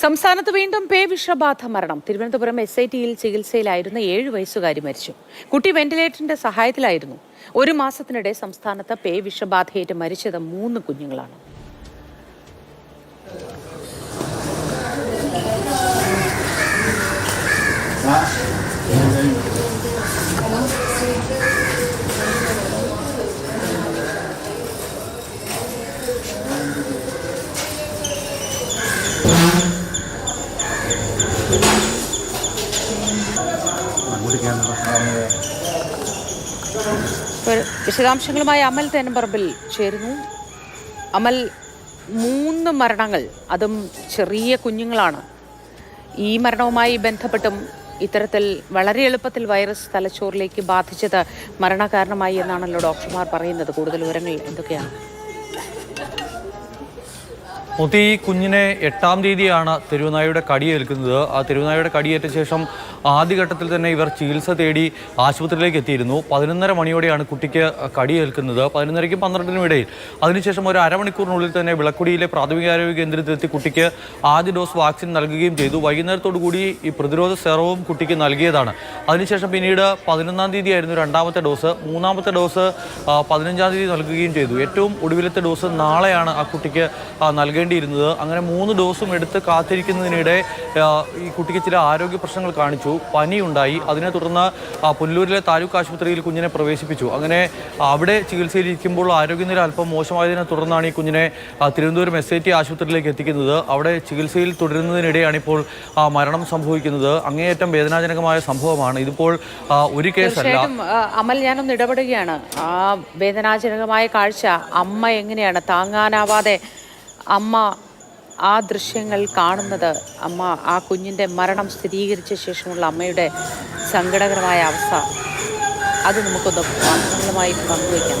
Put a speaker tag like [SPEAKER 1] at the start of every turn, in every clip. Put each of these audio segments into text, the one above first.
[SPEAKER 1] സംസ്ഥാനത്ത് വീണ്ടും പേ വിഷബാധ മരണം. തിരുവനന്തപുരം എസ് ഐ ടിയിൽ ചികിത്സയിലായിരുന്ന ഏഴ് വയസ്സുകാരി മരിച്ചു. കുട്ടി വെന്റിലേറ്ററിന്റെ സഹായത്തിലായിരുന്നു. ഒരു മാസത്തിനിടെ സംസ്ഥാനത്ത് പേ വിഷബാധയേറ്റ് മരിച്ചത് മൂന്ന് കുഞ്ഞുങ്ങളാണ്. വിശദാംശങ്ങളുമായി അമൽ തേനമ്പറമ്പിൽ ചേരുന്നു. അമൽ മൂന്ന് മരണങ്ങൾ അതും ചെറിയ കുഞ്ഞുങ്ങളാണ്. ഈ മരണവുമായി ബന്ധപ്പെട്ടും ഇത്തരത്തിൽ വളരെ എളുപ്പത്തിൽ വൈറസ് തലച്ചോറിലേക്ക് ബാധിച്ചത് മരണകാരണമായി എന്നാണല്ലോ ഡോക്ടർമാർ പറയുന്നത്. കൂടുതൽ വിവരങ്ങൾ എന്തൊക്കെയാണ്?
[SPEAKER 2] മുത്തി ഈ കുഞ്ഞിനെ എട്ടാം തീയതിയാണ് തെരുവുനായുടെ കടിയേൽക്കുന്നത്. ആ തെരുവുനായുടെ കടിയേറ്റ ശേഷം ആദ്യഘട്ടത്തിൽ തന്നെ ഇവർ ചികിത്സ തേടി ആശുപത്രിയിലേക്ക് എത്തിയിരുന്നു. പതിനൊന്നര മണിയോടെയാണ് കുട്ടിക്ക് കടിയേൽക്കുന്നത്. പതിനൊന്നരയ്ക്കും പന്ത്രണ്ടിനും ഇടയിൽ. അതിനുശേഷം ഒരു അരമണിക്കൂറിനുള്ളിൽ തന്നെ വിളക്കുടിയിലെ പ്രാഥമികാരോഗ്യ കേന്ദ്രത്തിലെത്തി കുട്ടിക്ക് ആദ്യ ഡോസ് വാക്സിൻ നൽകുകയും ചെയ്തു. വൈകുന്നേരത്തോടു കൂടി ഈ പ്രതിരോധ സെറവും കുട്ടിക്ക് നൽകിയതാണ്. അതിനുശേഷം പിന്നീട് പതിനൊന്നാം തീയതി ആയിരുന്നു രണ്ടാമത്തെ ഡോസ്. മൂന്നാമത്തെ ഡോസ് പതിനഞ്ചാം തീയതി നൽകുകയും ചെയ്തു. ഏറ്റവും ഒടുവിലത്തെ ഡോസ് നാളെയാണ് ആ കുട്ടിക്ക് നൽകേണ്ടിയിരുന്നത്. അങ്ങനെ മൂന്ന് ഡോസും എടുത്ത് കാത്തിരിക്കുന്നതിനിടെ ഈ കുട്ടിക്ക് ചില ആരോഗ്യ പ്രശ്നങ്ങൾ കാണിച്ചു. പനിയുണ്ടായി. അതിനെ തുടർന്ന് പുല്ലൂരിലെ താലൂക്ക് ആശുപത്രിയിൽ കുഞ്ഞിനെ പ്രവേശിപ്പിച്ചു. അങ്ങനെ അവിടെ ചികിത്സയിലിരിക്കുമ്പോൾ ആരോഗ്യനില അല്പം മോശമായതിനെ തുടർന്നാണ് ഈ കുഞ്ഞിനെ തിരുവനന്തപുരം എസ് ഐ ടി ആശുപത്രിയിലേക്ക് എത്തിക്കുന്നത്. അവിടെ ചികിത്സയിൽ തുടരുന്നതിനിടെയാണ് ഇപ്പോൾ മരണം സംഭവിക്കുന്നത്. അങ്ങേയറ്റം വേദനാജനകമായ സംഭവമാണ്. ഇതിപ്പോൾ ഒരു കേസല്ല.
[SPEAKER 1] അമൽ ഞാനൊന്ന് ഇടപെടുകയാണ്. ആ വേദനാജനകമായ കാഴ്ച. അമ്മ എങ്ങനെയാണ്? താങ്ങാനാവാതെ അമ്മ ആ ദൃശ്യങ്ങൾ കാണുന്നത് അമ്മ ആ കുഞ്ഞിന്റെ മരണം സ്ഥിരീകരിച്ച ശേഷമുള്ള അമ്മയുടെ സങ്കടകരമായ അവസ്ഥ. അത് നമുക്കൊന്ന് പങ്കുവയ്ക്കാം.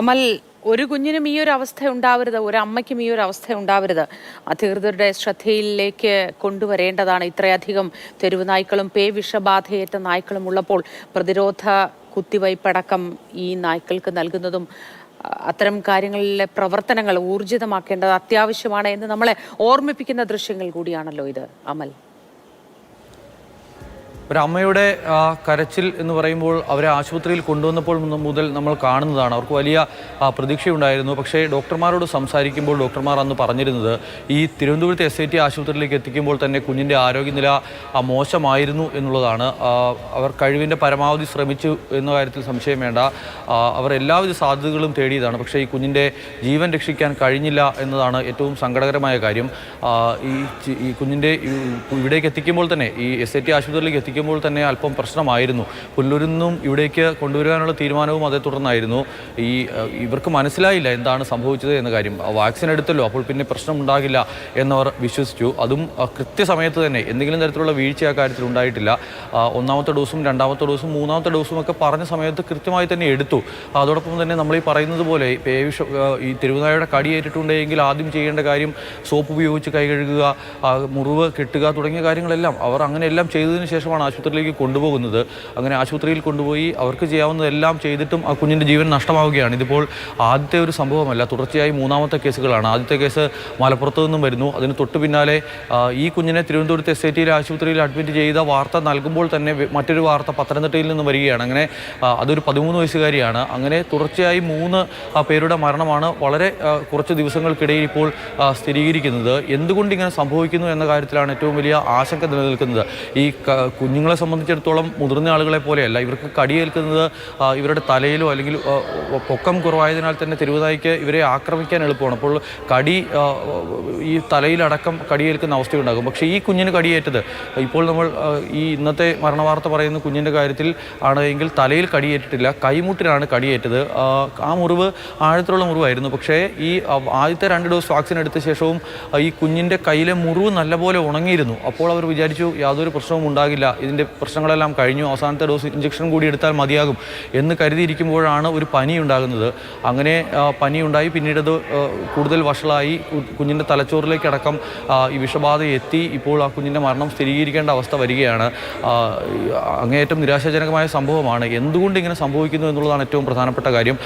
[SPEAKER 1] അമൽ ഒരു കുഞ്ഞിനും ഈ ഒരു അവസ്ഥ ഉണ്ടാവരുത് ഒരു അമ്മയ്ക്കും ഈ ഒരു അവസ്ഥ ഉണ്ടാവരുത്. അധികൃതരുടെ ശ്രദ്ധയിലേക്ക് കൊണ്ടുവരേണ്ടതാണ് ഇത്രയധികം തെരുവ് നായ്ക്കളും പേ വിഷബാധയേറ്റ നായ്ക്കളും ഉള്ളപ്പോൾ പ്രതിരോധ കുത്തിവയ്പടക്കം ഈ നായ്ക്കൾക്ക് നൽകുന്നതും അത്തരം കാര്യങ്ങളിലെ പ്രവർത്തനങ്ങൾ ഊർജിതമാക്കേണ്ടത് അത്യാവശ്യമാണ് എന്ന് നമ്മളെ ഓർമ്മിപ്പിക്കുന്ന ദൃശ്യങ്ങൾ കൂടിയാണല്ലോ ഇത്. അമൽ.
[SPEAKER 2] ഒരമ്മയുടെ കരച്ചിൽ എന്ന് പറയുമ്പോൾ അവരെ ആശുപത്രിയിൽ കൊണ്ടുവന്നപ്പോൾ മുതൽ നമ്മൾ കാണുന്നതാണ്. അവർക്ക് വലിയ പ്രതീക്ഷയുണ്ടായിരുന്നു. പക്ഷേ ഡോക്ടർമാരോട് സംസാരിക്കുമ്പോൾ ഡോക്ടർമാർ അന്ന് പറഞ്ഞിരുന്നത് ഈ തിരുവനന്തപുരത്ത് എസ് ഐ ടി ആശുപത്രിയിലേക്ക് എത്തിക്കുമ്പോൾ തന്നെ കുഞ്ഞിന്റെ ആരോഗ്യനില മോശമായിരുന്നു എന്നുള്ളതാണ്. അവർ കഴിവിന്റെ പരമാവധി ശ്രമിച്ചു എന്ന കാര്യത്തിൽ സംശയം വേണ്ട. അവർ എല്ലാവിധ സാധ്യതകളും തേടിയതാണ്. പക്ഷേ ഈ കുഞ്ഞിന്റെ ജീവൻ രക്ഷിക്കാൻ കഴിഞ്ഞില്ല എന്നതാണ് ഏറ്റവും സങ്കടകരമായ കാര്യം. ഈ ഈ കുഞ്ഞിന്റെ ഇവിടേക്ക് എത്തിക്കുമ്പോൾ തന്നെ ഈ എസ് ഐ ടി ആശുപത്രിയിലേക്ക് എത്തിക്കുമ്പോൾ തന്നെ അല്പം പ്രശ്നമായിരുന്നു. പുല്ലൂരിൽ നിന്നും ഇവിടേക്ക് കൊണ്ടുവരാനുള്ള തീരുമാനവും അതേ തുടർന്നായിരുന്നു. ഈ ഇവർക്ക് മനസ്സിലായില്ല എന്താണ് സംഭവിച്ചത് എന്ന കാര്യം. വാക്സിൻ എടുത്തല്ലോ അപ്പോൾ പിന്നെ പ്രശ്നം ഉണ്ടാകില്ല എന്നവർ വിശ്വസിച്ചു. അതും കൃത്യസമയത്ത് തന്നെ എന്തെങ്കിലും തരത്തിലുള്ള വീഴ്ച ആ കാര്യത്തിൽ ഉണ്ടായിട്ടില്ല. ഒന്നാമത്തെ ഡോസും രണ്ടാമത്തെ ഡോസും മൂന്നാമത്തെ ഡോസും ഒക്കെ പറഞ്ഞ സമയത്ത് കൃത്യമായി തന്നെ എടുത്തു. അതോടൊപ്പം തന്നെ നമ്മൾ ഈ പറയുന്നത് പോലെ പേ വിഷ ആ, ഈ തിരുവനായയുടെ കടിയേറ്റിട്ടുണ്ടെങ്കിൽ ആദ്യം ചെയ്യേണ്ട കാര്യം സോപ്പ് ഉപയോഗിച്ച് കൈ കഴുകുക മുറിവ് കെട്ടുക തുടങ്ങിയ കാര്യങ്ങളെല്ലാം അവർ അങ്ങനെയെല്ലാം ചെയ്തതിന് ശേഷമാണ് ആശുപത്രിയിലേക്ക് കൊണ്ടുപോകുന്നത്. അങ്ങനെ ആശുപത്രിയിൽ കൊണ്ടുപോയി അവർക്ക് ചെയ്യാവുന്നതെല്ലാം ചെയ്തിട്ടും ആ കുഞ്ഞിന്റെ ജീവൻ നഷ്ടമാവുകയാണ്. ഇതിപ്പോൾ ആദ്യത്തെ ഒരു സംഭവമല്ല തുടർച്ചയായി മൂന്നാമത്തെ കേസുകളാണ്. ആദ്യത്തെ കേസ് മലപ്പുറത്ത് നിന്നും വരുന്നു. അതിന് തൊട്ട് പിന്നാലെ ഈ കുഞ്ഞിനെ തിരുവനന്തപുരത്ത് എസ് ഐ ടിയിലെ ആശുപത്രിയിൽ അഡ്മിറ്റ് ചെയ്ത വാർത്ത നൽകുമ്പോൾ തന്നെ മറ്റൊരു വാർത്ത പത്തനംതിട്ടയിൽ നിന്നും വരികയാണ്. അങ്ങനെ അതൊരു പതിമൂന്ന് വയസ്സുകാരിയാണ്. അങ്ങനെ തുടർച്ചയായി മൂന്ന് പേരുടെ മരണമാണ് വളരെ കുറച്ച് ദിവസങ്ങൾക്കിടയിൽ ഇപ്പോൾ സ്ഥിരീകരിക്കുന്നത്. എന്തുകൊണ്ട് ഇങ്ങനെ സംഭവിക്കുന്നു എന്ന കാര്യത്തിലാണ് ഏറ്റവും വലിയ ആശങ്ക നിലനിൽക്കുന്നത്. ഈ കുഞ്ഞുങ്ങളെ സംബന്ധിച്ചിടത്തോളം മുതിർന്ന ആളുകളെ പോലെയല്ല. ഇവർക്ക് കടിയേൽക്കുന്നത് ഇവരുടെ തലയിലോ അല്ലെങ്കിൽ പൊക്കം കുറവായതിനാൽ തന്നെ തെരുവുനായ്ക്ക് ഇവരെ ആക്രമിക്കാൻ എളുപ്പമാണ്. അപ്പോൾ കടി ഈ തലയിലടക്കം കടിയേൽക്കുന്ന അവസ്ഥയുണ്ടാകും. പക്ഷേ ഈ കുഞ്ഞിന് കടിയേറ്റത് ഇപ്പോൾ നമ്മൾ ഈ ഇന്നത്തെ മരണവാർത്ത പറയുന്ന കുഞ്ഞിന്റെ കാര്യത്തിൽ ആണെങ്കിൽ തലയിൽ കടിയേറ്റിട്ടില്ല കൈമുട്ടിലാണ് കടിയേറ്റത്. ആ, മുറിവ് ആഴത്തിലുള്ള മുറിവായിരുന്നു. പക്ഷേ ഈ ആദ്യത്തെ രണ്ട് ഡോസ് വാക്സിൻ എടുത്ത ശേഷവും ഈ കുഞ്ഞിന്റെ കയ്യിലെ മുറിവ് നല്ലപോലെ ഉണങ്ങിയിരുന്നു. അപ്പോൾ അവർ വിചാരിച്ചു യാതൊരു പ്രശ്നവും ഉണ്ടാകില്ല. ഇതിന്റെ പ്രശ്നങ്ങളെല്ലാം കഴിഞ്ഞു. അവസാനത്തെ ഡോസ് ഇഞ്ചക്ഷൻ കൂടി എടുത്താൽ മതിയാകും എന്ന് കരുതിയിരിക്കുമ്പോഴാണ് ഒരു പനി ഉണ്ടാകുന്നത്. അങ്ങനെ പനി ഉണ്ടായി. പിന്നീട് അത് കൂടുതൽ വഷളായി. കുഞ്ഞിന്റെ തലച്ചോറിലേക്കടക്കം ഈ വിഷബാധ എത്തി. ഇപ്പോൾ ആ കുഞ്ഞിന്റെ മരണം സ്ഥിരീകരിക്കേണ്ട അവസ്ഥ വരികയാണ്. അങ്ങേയറ്റം നിരാശാജനകമായ സംഭവമാണ്. എന്തുകൊണ്ട് ഇങ്ങനെ സംഭവിക്കുന്നു എന്നുള്ളതാണ് ഏറ്റവും പ്രധാനപ്പെട്ട കാര്യം.